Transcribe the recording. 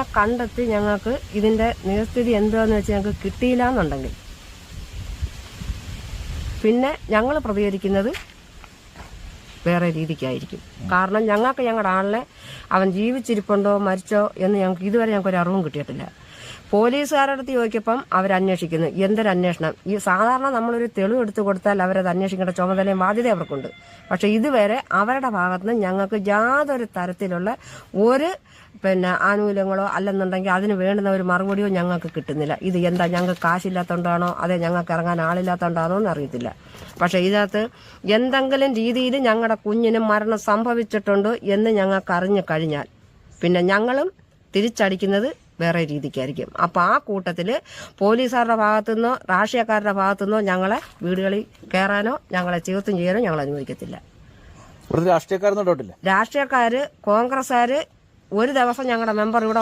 അങ്ങനെ കണ്ടെത്തി ഞങ്ങൾക്ക് ഇതിന്റെ നിരസ്ഥിതി എന്താണെന്ന് വെച്ചാൽ ഞങ്ങൾക്ക് കിട്ടിയില്ല എന്നുണ്ടെങ്കിൽ പിന്നെ ഞങ്ങൾ പ്രതികരിക്കുന്നത് വേറെ രീതിക്കായിരിക്കും. കാരണം ഞങ്ങൾക്ക് ഞങ്ങളുടെ ആളിനെ അവൻ ജീവിച്ചിരിപ്പുണ്ടോ മരിച്ചോ എന്ന് ഞങ്ങൾക്ക് ഇതുവരെ ഞങ്ങൾക്ക് ഒരു അറിവും കിട്ടിയിട്ടില്ല. പോലീസുകാരുടെ അടുത്ത് ചോദിക്കപ്പം അവരന്വേഷിക്കുന്നു. എന്തൊരു അന്വേഷണം ഈ സാധാരണ നമ്മളൊരു തെളിവ് എടുത്തു കൊടുത്താൽ അവരത് അന്വേഷിക്കേണ്ട ചുമതലയും ബാധ്യത അവർക്കുണ്ട്. പക്ഷെ ഇതുവരെ അവരുടെ ഭാഗത്ത് നിന്ന് ഞങ്ങൾക്ക് യാതൊരു തരത്തിലുള്ള ഒരു പിന്നെ ആനുകൂല്യങ്ങളോ അല്ലെന്നുണ്ടെങ്കിൽ അതിന് വേണ്ടുന്ന ഒരു മറുപടിയോ ഞങ്ങൾക്ക് കിട്ടുന്നില്ല. ഇത് എന്താ ഞങ്ങൾക്ക് കാശില്ലാത്തതുകൊണ്ടാണോ അതെ ഞങ്ങൾക്ക് ഇറങ്ങാൻ ആളില്ലാത്തതുകൊണ്ടാണോ എന്ന് അറിയത്തില്ല. പക്ഷെ ഇതിനകത്ത് എന്തെങ്കിലും രീതിയിൽ ഞങ്ങളുടെ കുഞ്ഞിന് മരണം സംഭവിച്ചിട്ടുണ്ട് എന്ന് ഞങ്ങൾക്ക് അറിഞ്ഞു കഴിഞ്ഞാൽ പിന്നെ ഞങ്ങളും തിരിച്ചടിക്കുന്നത് വേറെ രീതിക്കായിരിക്കും. അപ്പോൾ ആ കൂട്ടത്തിൽ പോലീസുകാരുടെ ഭാഗത്തുനിന്നോ രാഷ്ട്രീയക്കാരുടെ ഭാഗത്തുനിന്നോ ഞങ്ങളെ വീടുകളിൽ കയറാനോ ഞങ്ങളെ ചികിത്സം ചെയ്യാനോ ഞങ്ങൾ അനുവദിക്കത്തില്ല. രാഷ്ട്രീയക്കാർ കോൺഗ്രസ്സുകാർ ഒരു ദിവസം ഞങ്ങളുടെ മെമ്പർ ഇവിടെ